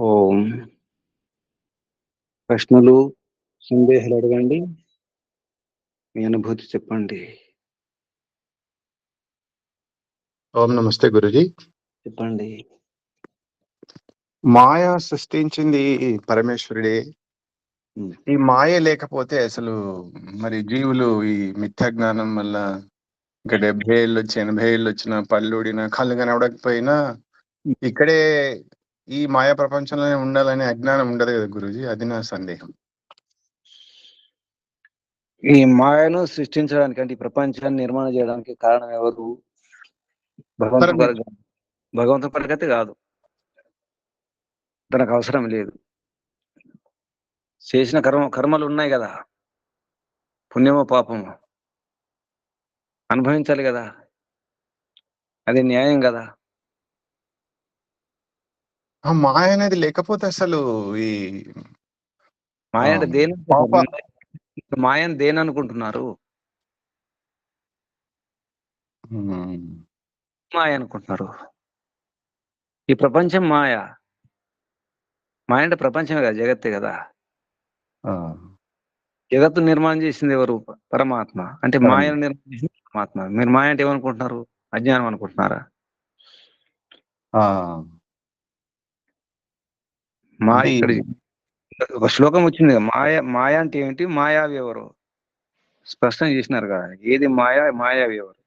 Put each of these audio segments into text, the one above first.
ఓం. ప్రశ్నలు సందేహాలు అడగండి. మీ అనుభూతి చెప్పండి. ఓం నమస్తే గురుజీ. చెప్పండి. మాయ సృష్టించింది పరమేశ్వరుడే. ఈ మాయ లేకపోతే అసలు మరి జీవులు ఈ మిథ్యా జ్ఞానం వల్ల ఇంకా డెబ్బై ఏళ్ళు వచ్చి ఎనభై ఏళ్ళు వచ్చిన పళ్ళుడిన కళ్ళు కనబడకపోయినా ఇక్కడే ఈ మాయా ప్రపంచంలోనే ఉండాలనే అజ్ఞానం ఉండదు కదా గురుజీ? అది నా సందేహం. ఈ మాయను సృష్టించడానికి అంటే ఈ ప్రపంచాన్ని నిర్మాణం చేయడానికి కారణం ఎవరు? భగవంతుడు భగవంతుడు పరగతి కాదు. తనకు అవసరం లేదు. చేసిన కర్మ కర్మలు ఉన్నాయి కదా. పుణ్యమో పాపమో. అనుభవించాలి కదా. అది న్యాయం కదా. ఆ మాయ అనేది లేకపోతే అసలు ఈ మాయ అంటే దేని పాప- మాయని దేని అనుకుంటున్నారు? మాయ అనుకుంటున్నారు. ఈ ప్రపంచం మాయ. మాయ అంటే ప్రపంచమే కదా జగత్తే కదా. జగత్తు నిర్మాణం చేసింది ఎవరు? పరమాత్మ. అంటే. మాయను నిర్మాణం చేసింది పరమాత్మ. మీరు మాయ అంటే ఏమనుకుంటున్నారు? అజ్ఞానం అనుకుంటున్నారా? ఆ, మాయ ఇక్కడ ఒక శ్లోకం వచ్చింది మాయ మాయ అంటే ఏమిటి మాయావి ఎవరు స్పష్టం చేసినారు కదా ఏది మాయా మాయావి ఎవరు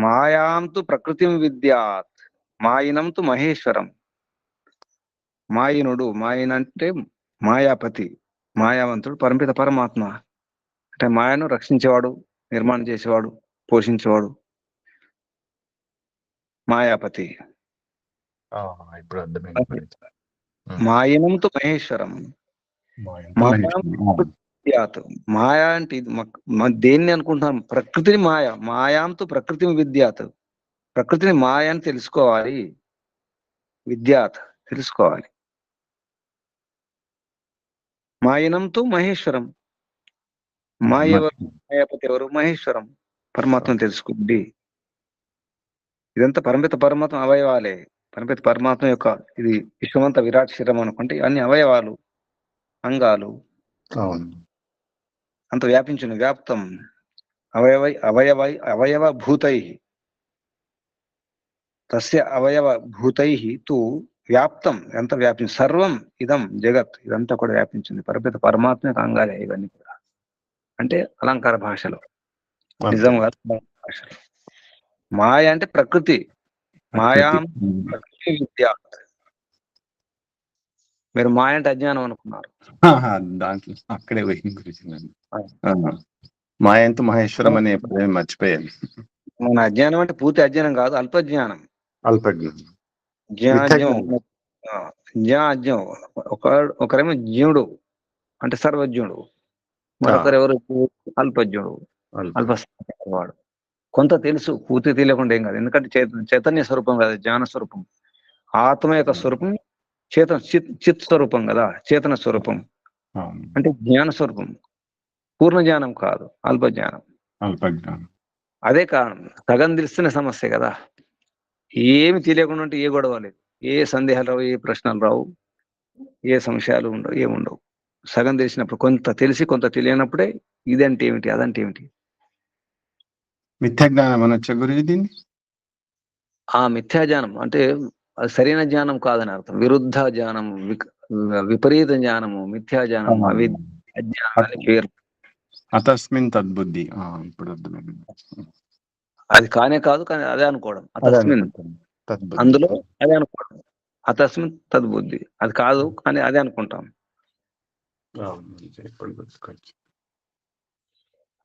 మాయాంతు ప్రకృతిం విద్యాత్ మాయినంతు మహేశ్వరం. మాయినుడు మాయిన్ అంటే మాయాపతి మాయావంతుడు పరమిత పరమాత్మ. అంటే మాయను రక్షించేవాడు నిర్మాణం చేసేవాడు పోషించేవాడు. మాయాపతి. ఆ, ఇప్పుడు అర్థమైంది. మాయనంతు మహేశ్వరం. మాయ- మాయ- విద్యాత్. మాయ అంటే ఇది మక్- మ- దేన్ని అనుకుంటున్నాం? ప్రకృతిని మాయ. మాయాంతు ప్రకృతిని విద్యాత్. ప్రకృతిని మాయ అని తెలుసుకోవాలి. విద్యాత్. తెలుసుకోవాలి. మాయనంతు మహేశ్వరం. మాయ ఎవరు మాయాపతి ఎవరు? మహేశ్వరం. పరమాత్మను తెలుసుకోండి. ఇదంతా పరమిత పరమాత్మ అవయవాలే. పరమిత పరమాత్మ యొక్క ఇది విశ్వమంత విరాట్ శరీరం అనుకుంటే అన్ని అవయవాలు అంగాలు. అంత వ్యాపించిన వ్యాప్తం. అవయవ అవయవ అవయవ భూతై తస్య అవయవ భూతై తు వ్యాప్తం. ఎంత వ్యాపించి సర్వం ఇదం జగత్. ఇదంతా కూడా వ్యాపించింది. పరపిత పరమాత్మ యొక్క అంగాలే ఇవన్నీ కూడా. అంటే అలంకార భాషలో. నిజం కాదు అలంకార భాషలో. మాయ అంటే ప్రకృతి. మాయా విద్య. మీరు మాయ అంటే అజ్ఞానం అనుకున్నారు. దాంట్లో అక్కడే పోయింది గురించి మాయంత మహేశ్వరం అనే పదవి మర్చిపోయాను. మన అజ్ఞానం అంటే పూర్తి అజ్ఞానం కాదు అల్పజ్ఞానం. అల్పజ్ఞం జ్ఞాజ్ఞం ఆ, జ్ఞాజ్ఞం ఒక ఒకరేమో జ్ఞుడు అంటే సర్వజ్ఞుడు. మరొకరు ఎవరు? అల్పజ్ఞుడు. అల్ప వాడు. కొంత తెలుసు పూర్తి తెలియకుండా ఏం కాదు. ఎందుకంటే చైత- చైతన్య స్వరూపం కదా జ్ఞాన స్వరూపం. ఆత్మ యొక్క స్వరూపం చేతన చిత్ చిత్ స్వరూపం కదా చేతన స్వరూపం. అంటే జ్ఞాన స్వరూపం. పూర్ణ జ్ఞానం కాదు అల్ప జ్ఞానం. అల్పజ్ఞానం అదే కారణం సగం తెలిసిన సమస్య కదా. ఏమి తెలియకుండా ఉంటే ఏ గొడవ లేదు. ఏ సందేహాలు రావు ఏ ప్రశ్నలు రావు ఏ సంశయాలు ఉండవు ఏముండవు. సగం తెలిసినప్పుడు కొంత తెలిసి కొంత తెలియనప్పుడే ఇదంటే ఏమిటి అదంటే ఏమిటి? మిథ్యా జ్ఞానం అనొచ్చా గురుజీ దీన్ని? ఆ మిథ్యా జ్ఞానం అంటే అది సరైన జ్ఞానం కాదని అర్థం. విరుద్ధ జ్ఞానం విపరీత జ్ఞానము మిథ్యా జ్ఞానం అవి అతస్మిన్ తద్బుద్ధి. ఇప్పుడు అర్థమైంది. అది కానే కాదు కానీ అదే అనుకోవడం. అతస్మిన్. అందులో అదే అనుకోవడం. అతస్మిన్ తద్బుద్ధి. అది కాదు కానీ అదే అనుకుంటాం.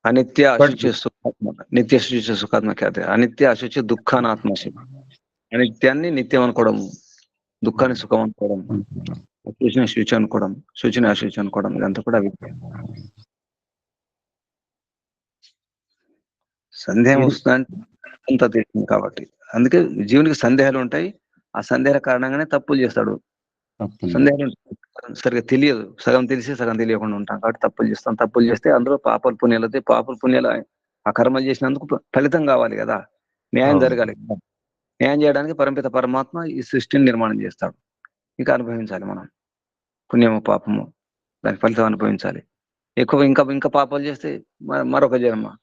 అనిత్య నిత్య శుచి సుఖాత్మక అదే. అనిత్య అశుచి దుఃఖానాత్మసి అనిత్యాన్ని నిత్యం అనుకోవడం దుఃఖాన్ని సుఖం అనుకోవడం శుచిని శుచి అనుకోవడం శుచిని అశుచి అనుకోవడం ఇదంతా కూడా విద్య సందేహం వస్తుందంటే అంత తెలిసింది కాబట్టి. అందుకే జీవునికి సందేహాలు ఉంటాయి. ఆ సందేహాల కారణంగానే తప్పులు చేస్తాడు. సందేహాలు. సరిగా తెలియదు. సగం తెలిసి సగం తెలియకుండా ఉంటాం కాబట్టి తప్పులు చేస్తాం. తప్పులు చేస్తే అందులో పాపలు పుణ్యాలు అయితే పాపలు పుణ్యాలు ఆ కర్మలు చేసినందుకు ఫలితం కావాలి కదా. న్యాయం. జరగాలి కదా. న్యాయం చేయడానికి పరమిత పరమాత్మ ఈ సృష్టిని నిర్మాణం చేస్తాడు. ఇంకా అనుభవించాలి మనం. పుణ్యము పాపము దాని ఫలితం అనుభవించాలి. ఎక్కువ ఇంకా ఇంకా పాపాలు చేస్తే మరొక జన్మ.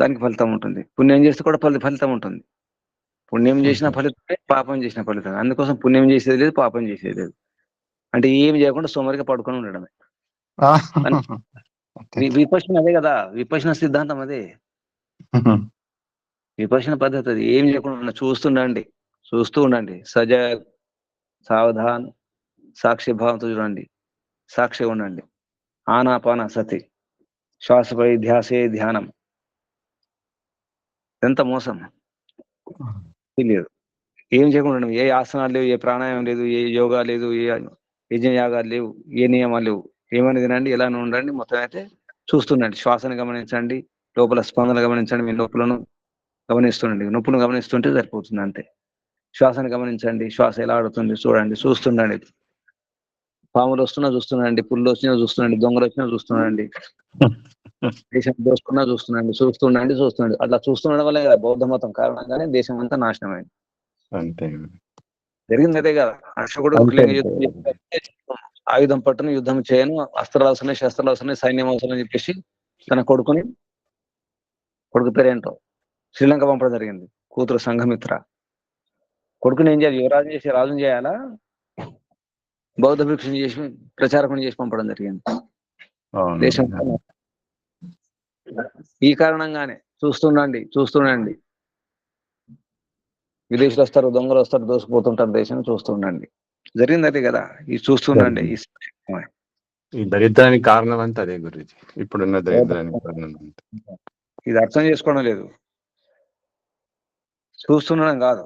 దానికి ఫలితం ఉంటుంది. పుణ్యం చేస్తే కూడా ఫలి ఫలితం ఉంటుంది. పుణ్యం చేసిన ఫలితమే పాపం చేసిన ఫలితం. అందుకోసం పుణ్యం చేసేది లేదు పాపం చేసేది లేదు. అంటే ఏమి చేయకుండా సోమరిగా పడుకొని ఉండడమే. ఓకే. వి- విపశ్యన అదే కదా విపశ్యన సిద్ధాంతం అదే. విపశ్యన పద్ధతి అది. ఏం చేయకుండా చూస్తుండండి చూస్తూ ఉండండి. సజ సావధాన్ సాక్షి భావంతో చూడండి. సాక్షి ఉండండి. ఆనాపాన సతి. శ్వాసపై ధ్యాసే ధ్యానం. ఎంత మోసం? తెలియదు. ఏం చేయకుండా. ఏ ఆసనాలు లేవు ఏ ప్రాణాయామం లేదు ఏ యోగా లేదు ఏ యజ్ఞయాగాలు లేవు ఏ నియమాలు లేవు. ఏమని తినండి ఎలా ఉండండి. మొత్తం అయితే చూస్తుండండి. శ్వాసను గమనించండి. లోపల స్పందన గమనించండి. మీ నొప్పులను గమనిస్తుండండి. నొప్పును గమనిస్తుంటే సరిపోతుంది అంతే. శ్వాసను గమనించండి. శ్వాస ఎలా ఆడుతుంది చూడండి. చూస్తుండండి. పాములు వస్తున్నా చూస్తుండండి. పుల్లు వచ్చినా చూస్తుండండి. దొంగలు వచ్చినా చూస్తుండండి. దేశం దోసుకున్నా చూస్తుండండి. చూస్తుండండి చూస్తుండండి. అట్లా చూస్తుండడం వల్ల కదా బౌద్ధ మతం కారణంగానే దేశం అంతా నాశనం అయింది అంతే జరిగింది అదే కదా అశోకుడు ఆయుధం పట్టును యుద్ధం చేయను అస్త్రాలు అవసరం శస్త్రాలు అవసరం సైన్యం అవసరం అని చెప్పేసి తన కొడుకుని కొడుకు పేరేంటో శ్రీలంక పంపడం జరిగింది కూతురు సంఘమిత్ర. కొడుకుని ఏం చేయాలి? యువరాజు చేసి రాజుని చేయాలా? బౌద్ధ భిక్షుని చేసి ప్రచారకుని చేసి పంపడం జరిగింది. దేశం ఈ కారణంగానే చూస్తుండండి చూస్తుండండి. విదేశీయులు వస్తారు దొంగలు వస్తారు దోసుకుపోతుంటారు దేశం చూస్తుండండి. జరిగింది అదే కదా. ఈ చూస్తుండండి ఈ దరిద్రానికి కారణం అంతా అదే గురించి ఇప్పుడున్న దరిద్రానికి కారణం. ఇది అర్థం చేసుకోవడం లేదు. చూస్తుండడం కాదు.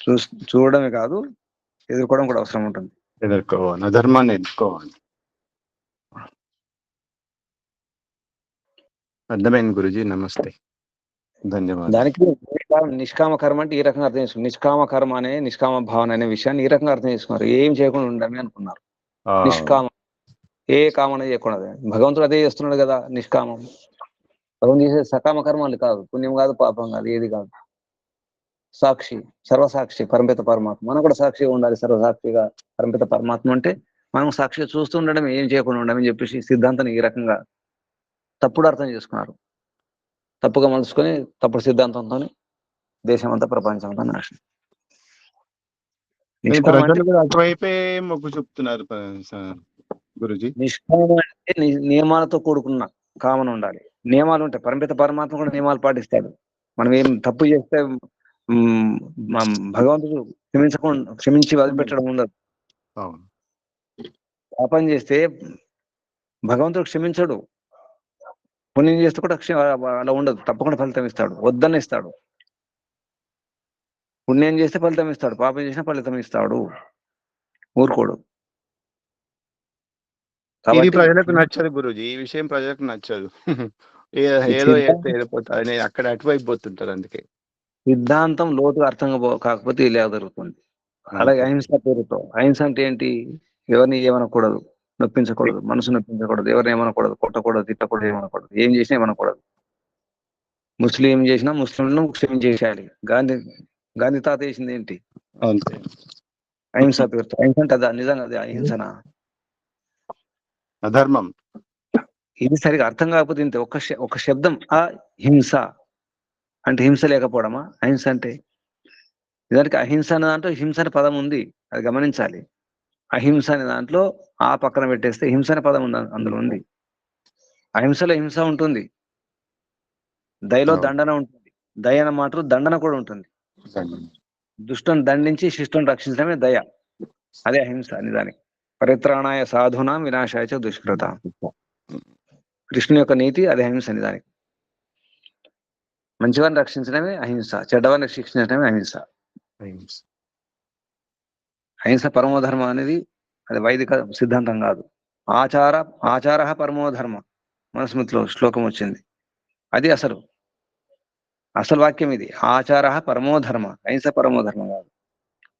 చూ చూడడమే కాదు ఎదుర్కోవడం కూడా అవసరం ఉంటుంది. ఎదుర్కోవాలి. అధర్మాన్ని ఎదుర్కోవాలి. అర్థమైంది గురుజీ. నమస్తే. ధన్యవాదాలు. దానికి నిష్కామ కర్మ అంటే ఈ రకంగా అర్థం చేసుకున్నారు. నిష్కామ కర్మ అనే నిష్కామ భావన అనే విషయాన్ని ఈ రకంగా అర్థం చేసుకున్నారు. ఏం చేయకుండా ఉండమే అనుకున్నారు. నిష్కామ. ఏ కామన చేయకూడదు. భగవంతుడు అదే చేస్తున్నాడు కదా నిష్కామం. భగవంతుడు చేసే సకామ కర్మాలు కాదు. పుణ్యం కాదు పాపం కాదు ఏది కాదు. సాక్షి సర్వసాక్షి పరమిత పరమాత్మ. మనం కూడా సాక్షిగా ఉండాలి. సర్వసాక్షిగా పరమిత పరమాత్మ అంటే మనం సాక్షిగా చూస్తూ ఉండడం ఏం చేయకుండా ఉండమని చెప్పేసి సిద్ధాంతాన్ని ఈ రకంగా తప్పుడు అర్థం చేసుకున్నారు. తప్పుగా మలుచుకొని తప్పుడు సిద్ధాంతంతో దేశం అంతా ప్రపంచం అంతా నాశనం అటువైపే మొగ్గు చూపుతున్నారు గురుజీ. నిష్కామం అంటే నియమాలతో కూడుకున్న కామన్ ఉండాలి. నియమాలు ఉంటాయి. పరమిత పరమాత్మ కూడా నియమాలు పాటిస్తాడు. మనం ఏం తప్పు చేస్తే భగవంతుడు క్షమించకుండా క్షమించి వదిలిపెట్టడం ఉండదు. పాపం చేస్తే భగవంతుడు క్షమించడు. పుణ్యం చేస్తే కూడా అలా ఉండదు. తప్పకుండా ఫలితం ఇస్తాడు. వద్దన్న ఇస్తాడు. పుణ్యం చేస్తే ఫలితం ఇస్తాడు పాపం చేసినా ఫలితం ఇస్తాడు. ఊరుకోడు. ఇది ప్రజలకు నచ్చదు గురుజీ ఈ విషయం ప్రజలకు నచ్చదు. ఏదో సిద్ధాంతం- చేస్తే వెళ్ళిపోతారు అని అక్కడ అటువైపు పోతుంటారు అందుకే. సిద్ధాంతం లోతు అర్థం కాపో- కాకపోతే ఇలా జరుగుతుంది. అలాగే అహింస పేరుతో అహింస అంటే ఏంటి? ఎవరిని ఏమనకూడదు. నొప్పించకూడదు. మనసు నొప్పించకూడదు. ఎవరిని ఏమనకూడదు? కొట్టకూడదు. తిట్టకూడదు. ఏమనకూడదు? ఏం చేసినా ఏమనకూడదు. ముస్లిం ఏం చేసినా ముస్లింలను క్షమించేసేయాలి గాంధీ గాంధీ తాత చేసింది ఏంటి? అంతే. అహింస పేరుతో అహింస అంటే అదా నిజంగా అది అహింసనా? అధర్మం. ఇది సరిగా అర్థం కాకపోతే ఇంత. ఒక ఒక శబ్దం ఆ హింస. అంటే హింస లేకపోవడమా? అహింస అంటే? నిజానికి అహింస అనే దాంట్లో హింస అనే పదం ఉంది. అది గమనించాలి. అహింస అనే దాంట్లో ఆ పక్కన పెట్టేస్తే హింస అనే పదం ఉంది అందులో ఉంది. అహింసలో హింస ఉంటుంది. దయలో. దండన ఉంటుంది. దయ అన్న మాటలో దండన కూడా ఉంటుంది. దుష్టం దండించి శిష్టం రక్షించడమే దయ. అదే అహింస నిజానికి పరిత్రాణాయ సాధునా వినాశాయ చ దుష్కృత. కృష్ణుని యొక్క నీతి అదే అహింస నిజానికి మంచివారిని రక్షించడమే అహింస చెడ్డవారిని శిక్షించడమే అహింస. అహింస పరమోధర్మ అనేది అది వైదిక సిద్ధాంతం కాదు. ఆచార ఆచార పరమోధర్మ. మనస్మృతిలో శ్లోకం వచ్చింది. అది అసలు అసలు వాక్యం ఇది. ఆచార పరమోధర్మ అహింస పరమోధర్మ కాదు.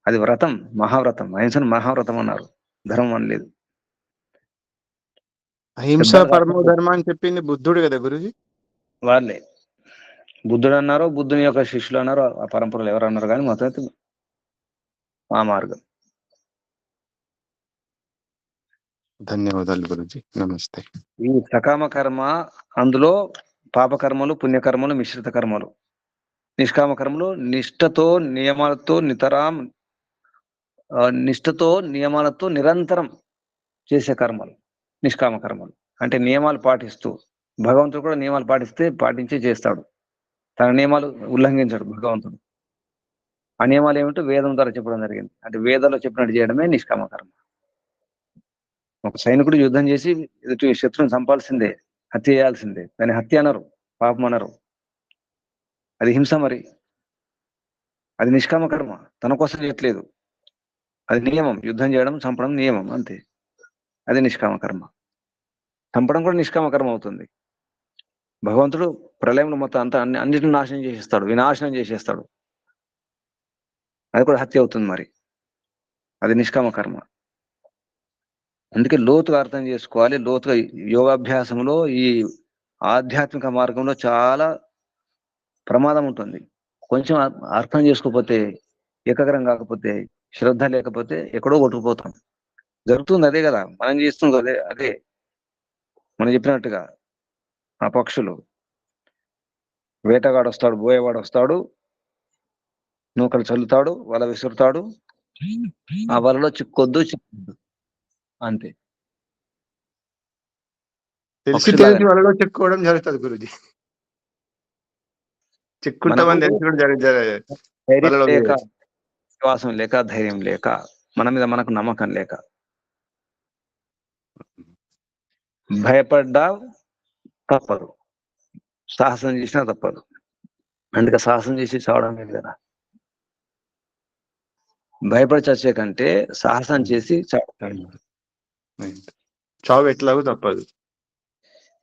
అది వ్రతం మహావ్రతం. అహింసను మహావ్రతం అన్నారు. ధర్మం అనలేదు అహింస పెద్దలు పరమో ధర్మ అని చెప్పింది బుద్ధుడు కదా గురుజీ? వాళ్ళే. బుద్ధుడు అన్నారో బుద్ధుని యొక్క శిష్యులు అన్నారో ఆ పరంపరలు ఎవరు అన్నారు కానీ మొత్తం అయితే ఆ మార్గం. ధన్యవాదాలు గురుజీ. నమస్తే. ఈ సకామ కర్మ అందులో పాపకర్మలు పుణ్యకర్మలు మిశ్రిత కర్మలు. నిష్కామ కర్మలు నిష్ఠతో నియమాలతో నితరాం నిష్టతో నిష్ఠతో నియమాలతో నిరంతరం చేసే కర్మలు నిష్కామ కర్మలు అంటే నియమాలు పాటిస్తూ భగవంతుడు కూడా నియమాలు పాటిస్తే పాటించి చేస్తాడు. తన నియమాలు ఉల్లంఘించాడు భగవంతుడు. ఆ నియమాలు ఏమిటో వేదం ద్వారా చెప్పడం జరిగింది. అంటే వేదంలో చెప్పినట్టు చేయడమే నిష్కామ కర్మ ఒక సైనికుడు యుద్ధం చేసి ఎదుటి శత్రువుని చంపాల్సిందే హత్య చేయాల్సిందే. దాన్ని హత్య అనరు పాపం అనరు. అది హింస మరి. అది నిష్కామ కర్మ. తన కోసం చేయట్లేదు. అది నియమం. యుద్ధం చేయడం చంపడం నియమం. అంతే. అది నిష్కామ కర్మ. చంపడం కూడా నిష్కామ కర్మ అవుతుంది. భగవంతుడు ప్రళయంలో మొత్తం అంతా అన్ని అన్నిటిని నాశనం చేసేస్తాడు. వినాశనం చేసేస్తాడు. అది కూడా హత్య అవుతుంది మరి. అది నిష్కామ కర్మ. అందుకే లోతుగా అర్థం చేసుకోవాలి. లోతుగా యోగాభ్యాసంలో ఈ ఆధ్యాత్మిక మార్గంలో చాలా ప్రమాదం ఉంటుంది. కొంచెం అర్- అర్థం చేసుకోకపోతే ఏకాగ్రం కాకపోతే శ్రద్ధ లేకపోతే ఎక్కడో కొట్టుకుపోతాం. జరుగుతుంది అదే కదా. మనం చేస్తుంది అదే అదే. మనం చెప్పినట్టుగా ఆ పక్షులు. వేటగాడు వస్తాడు బోయేవాడు వస్తాడు. నూకలు చల్లుతాడు వల విసురుతాడు. ఆ వలలో చిక్కొద్దు చిక్కొద్దు. అంతే. తెలిసి వాళ్ళలో చెక్కుకోవడం జరుగుతుంది గురుజీ. చెక్కుంటామని తెలిసి కూడా విశ్వాసం లేక ధైర్యం లేక మన మీద మనకు నమ్మకం లేక. భయపడ్డా తప్పదు. సాహసం చేసినా తప్పదు. అందుకే సాహసం చేసి చావడం లేదు కదా. భయపడి చచ్చే కంటే సాహసం చేసి చావడం చావు ఎట్లాగో తప్పదు.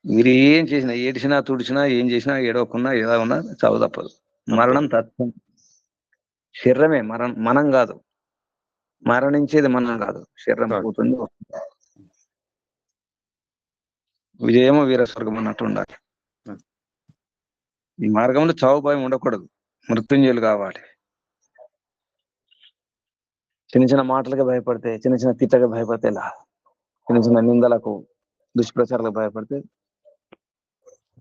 మీరు ఏం చేసినా ఏడిచినా తుడిచినా ఏం చేసినా ఏడవకున్నా ఏదో ఉన్నా చావు తప్పదు. మరణం తత్వం. శరీరమే మరణం మనం కాదు. మరణించేది మనం కాదు. శరీరం. పోతుంది విజయము వీర స్వర్గం అన్నట్టు ఉండాలి. ఈ మార్గంలో చావు భయం ఉండకూడదు. మృత్యుంజయులు కావాలి. చిన్న చిన్న మాటలకు భయపడితే చిన్న చిన్న తిట్టకు భయపడితే ఎలా? చిన్న చిన్న నిందలకు దుష్ప్రచారాలకు భయపడితే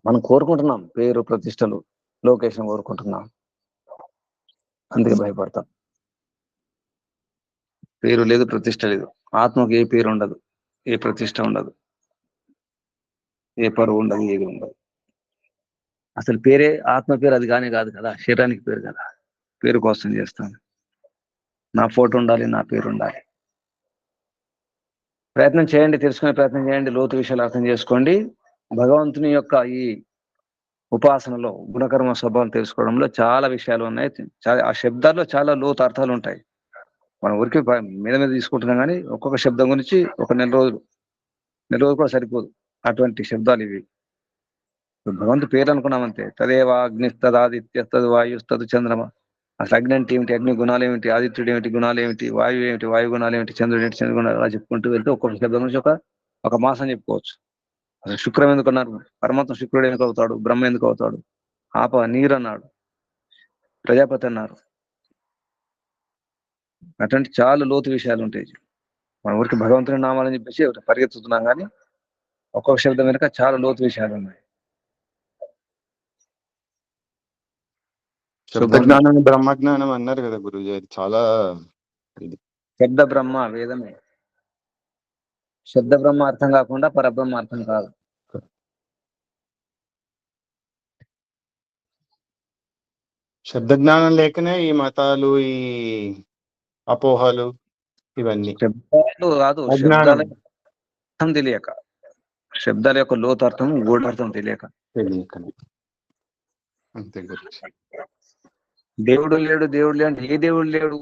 మనం కోరుకుంటున్నాం పేరు ప్రతిష్టలు లోకేషన్ కోరుకుంటున్నాం. అందుకే భయపడతాం. పేరు లేదు ప్రతిష్ట లేదు. ఆత్మకు ఏ పేరు ఉండదు ఏ ప్రతిష్ట ఉండదు ఏ పరువు ఉండదు ఏది ఉండదు. అసలు పేరే ఆత్మ పేరు అది కానీ కాదు కదా శరీరానికి పేరు కదా. పేరు కోసం చేస్తాను నా ఫోటో ఉండాలి నా పేరు ఉండాలి. ప్రయత్నం చేయండి తెలుసుకునే ప్రయత్నం చేయండి లోతు విషయాలు అర్థం చేసుకోండి. భగవంతుని యొక్క ఈ ఉపాసనలో గుణకర్మ స్వభావం తెలుసుకోవడంలో చాలా విషయాలు ఉన్నాయి. చాలా ఆ శబ్దాల్లో చాలా లోతు అర్థాలు ఉంటాయి. మనం ఊరికి మీద మీద తీసుకుంటున్నాం కానీ ఒక్కొక్క శబ్దం గురించి ఒక నెల రోజులు నెల రోజులు కూడా సరిపోదు. అటువంటి శబ్దాలు ఇవి. భగవంతు పేరు అనుకున్నామంతే. తదేవ అగ్ని తదాదిత్య తదు వాయు తదు చంద్రమ. అసలు అగ్ని అంటే ఏమిటి? అగ్ని గుణాలు ఏమిటి? ఆదిత్యుడు ఏమిటి? గుణాలు ఏమిటి? వాయువు ఏమిటి? వాయు గుణాలు ఏమిటి? చంద్రుడు ఏమిటి? చంద్ర గుణాలు? అలా చెప్పుకుంటూ వెళ్తే ఒక్కొక్క శబ్దం గురించి ఒక ఒక మాసం చెప్పుకోవచ్చు. శుక్రం ఎందుకు అన్నారు పరమాత్మ శుక్రుడు ఎందుకు అవుతాడు? బ్రహ్మ ఎందుకు అవుతాడు? ఆప నీరు అన్నాడు. ప్రజాపతి అన్నారు. అటువంటి చాలా లోతు విషయాలు ఉంటాయి. మన ఊరికి భగవంతుని నామాలని చెప్పేసి పరిగెత్తుతున్నాం కానీ ఒక్కొక్క శబ్దం వెనుక చాలా లోతు విషయాలు ఉన్నాయి. శబ్ద జ్ఞానం బ్రహ్మ జ్ఞానం అన్నారు కదా గురుజీ. అది చాలా శబ్ద బ్రహ్మ వేదమే. శబ్ద బ్రహ్మ అర్థం కాకుండా పరబ్రహ్మ అర్థం కాదు. శబ్ద జ్ఞానం లేకనే ఈ మతాలు ఈ అపోహలు ఇవన్నీ. శబ్దాలు కాదు. శబ్దాల అర్థం తెలియక. శబ్దాల యొక్క లోతు అర్థం గూఢార్థం తెలియక. అంతే గురించి దేవుడు లేడు దేవుడు లేడు ఏ దేవుడు లేడు?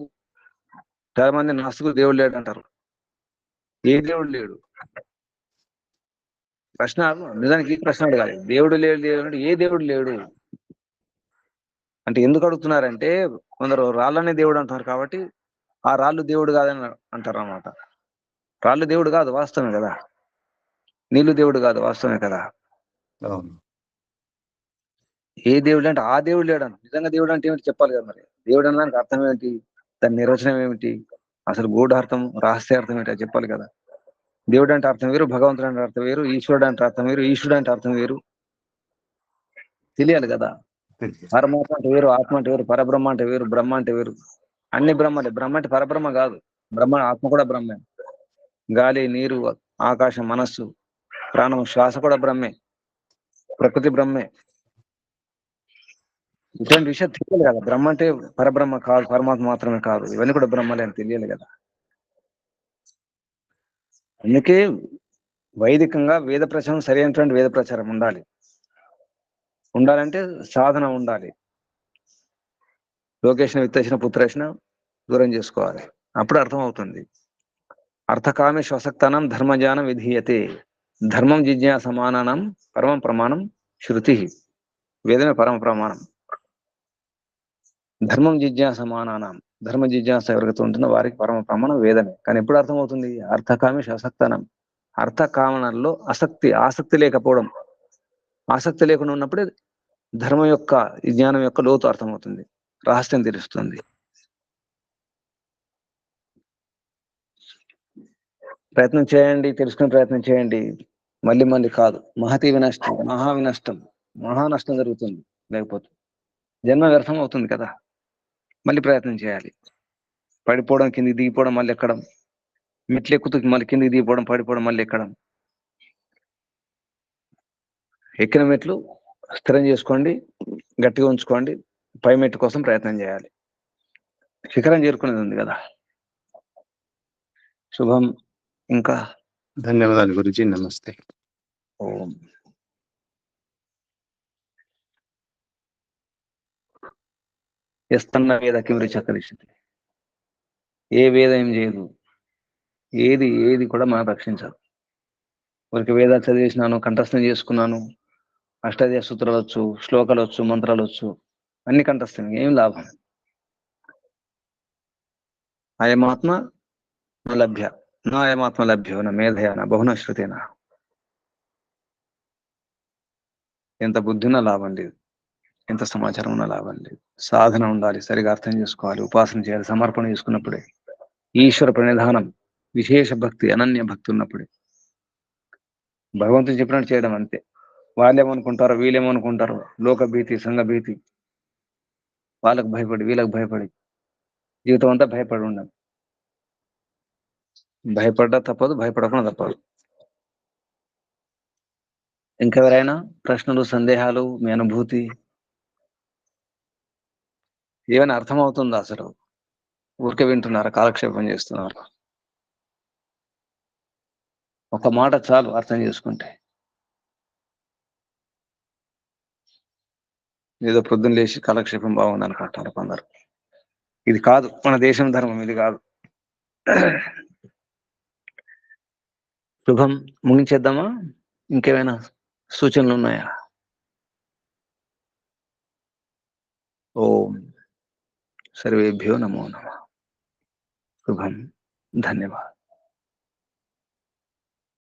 చాలా మంది నాస్తికులు దేవుడు లేడు అంటారు ఏ దేవుడు లేడు? ప్రశ్న నిజానికి ప్రశ్న అడగాలి. దేవుడు లేడు లేడు ఏ దేవుడు లేడు? అంటే ఎందుకు అడుగుతున్నారంటే కొందరు రాళ్ళనే దేవుడు అంటారు కాబట్టి ఆ రాళ్ళు దేవుడు కాదని అంటారు అన్నమాట రాళ్ళు దేవుడు కాదు వాస్తవమే కదా? నీళ్ళు దేవుడు కాదు వాస్తవమే కదా? ఏ దేవుడు అంటే ఆ దేవుడు లేడు నిజంగా దేవుడు అంటే ఏమిటి చెప్పాలి కదా మరి? దేవుడు అనడానికి అర్థం ఏంటి? దాని నిర్వచనం ఏమిటి? అసలు గూఢార్థం రహస్యార్థం ఏంటో చెప్పాలి కదా. దేవుడు అంటే అర్థం వేరు భగవంతుడు అంటే అర్థం వేరు ఈశ్వరుడు అంటే అర్థం వేరు ఈశ్వరుడు అంటే అర్థం వేరు. తెలియాలి కదా. పరమాత్మ అంటే వేరు ఆత్మ అంటే వేరు పరబ్రహ్మ అంటే వేరు బ్రహ్మ అంటే వేరు. అన్ని బ్రహ్మలే బ్రహ్మ అంటే పరబ్రహ్మ కాదు. బ్రహ్మ ఆత్మ కూడా బ్రహ్మే. గాలి నీరు ఆకాశం మనస్సు ప్రాణం శ్వాస కూడా బ్రహ్మే. ప్రకృతి బ్రహ్మే. ఇటువంటి విషయాలు తెలియాలి కదా. బ్రహ్మ అంటే పరబ్రహ్మ కాదు పరమాత్మ మాత్రమే కాదు. ఇవన్నీ కూడా బ్రహ్మలే అని తెలియాలి కదా. అందుకే వైదికంగా వేద ప్రచారం సరైనటువంటి వేద ప్రచారం ఉండాలి. ఉండాలంటే సాధన ఉండాలి. లోకేషన్ విత్తేసిన పుత్రేసిన దూరం చేసుకోవాలి. అప్పుడు అర్థం అవుతుంది అర్థకామే శ్వసక్తనం ధర్మజానం విధీయతే. ధర్మం జిజ్ఞాసమానం పరమం ప్రమాణం శృతి. వేదమే పరమ ప్రమాణం. ధర్మం జిజ్ఞాస మానానం ధర్మ జిజ్ఞాస ఎవరికైతే ఉంటుందో వారికి పరమ ప్రమాణం వేదమే. కానీ ఎప్పుడు అర్థమవుతుంది? అర్థకామేష అసక్తనం అర్థ కామనల్లో ఆసక్తి ఆసక్తి లేకపోవడం. ఆసక్తి లేకుండా ఉన్నప్పుడే ధర్మం యొక్క జ్ఞానం యొక్క లోతు అర్థమవుతుంది. రహస్యం తెలుస్తుంది. ప్రయత్నం చేయండి తెలుసుకునే ప్రయత్నం చేయండి. మళ్ళీ మళ్ళీ కాదు. మహతి వినష్టం మహా వినష్టం. మహా నష్టం జరుగుతుంది. లేకపోతే జన్మ వ్యర్థం అవుతుంది కదా. మళ్ళీ ప్రయత్నం చేయాలి. పడిపోవడం కిందికి దిగిపోవడం మళ్ళీ ఎక్కడం. మెట్లు ఎక్కుతూ మళ్ళీ కిందికి దిగిపోవడం పడిపోవడం మళ్ళీ ఎక్కడం. ఎక్కిన మెట్లు స్థిరం చేసుకోండి గట్టిగా ఉంచుకోండి పై మెట్టు కోసం ప్రయత్నం చేయాలి. శిఖరం చేరుకునేది ఉంది కదా. శుభం. ఇంకా ధన్యవాదాలు గురుజీ. నమస్తే. ఓం. ఎస్తన్న వేద కిమిరి చక్కరిస్తుంది ఏ వేదం ఏం చేయదు. ఏది ఏది కూడా మనం రక్షించదు. ఒకరికి వేద చదివేసినాను కంఠస్థం చేసుకున్నాను అష్టాదయ సూత్రాలు వచ్చు శ్లోకాలు వచ్చు మంత్రాలు వచ్చు అన్ని కంఠస్థం ఏం లాభం? అయమాత్మ లభ్య నా అయమాత్మ లభ్యో నా మేధయ నా బహున శృతేన ఎంత బుద్ధిన లాభం లేదు. ఎంత సమాచారం ఉన్నా లాభం లేదు. సాధన ఉండాలి సరిగా అర్థం చేసుకోవాలి ఉపాసన చేయాలి సమర్పణ చేసుకున్నప్పుడే ఈశ్వర ప్రణిధానం విశేష భక్తి అనన్య భక్తి ఉన్నప్పుడే. భగవంతుని చెప్పినట్టు చేయడం అంతే. వాళ్ళేమనుకుంటారో వీళ్ళేమనుకుంటారో లోక భీతి సంఘ భీతి వాళ్ళకు భయపడి వీళ్ళకి భయపడి జీవితం అంతా భయపడి ఉండం. భయపడ్డా తప్పదు భయపడకుండా తప్పదు. ఇంకెవరైనా ప్రశ్నలు సందేహాలు మీ అనుభూతి ఏమైనా అర్థమవుతుందా అసలు? ఊరికే వింటున్నారా? కాలక్షేపం చేస్తున్నారు? ఒక మాట చాలు అర్థం చేసుకుంటే. ఏదో పొద్దున్న లేచి కాలక్షేపం బాగుంది అంటారు కొందరు. ఇది కాదు మన దేశం ధర్మం ఇది కాదు. శుభం ముగించేద్దామా? ఇంకేమైనా సూచనలు ఉన్నాయా? ఓం. सर्वेभ्यो नमो नमः। शुभम धन्यवाद।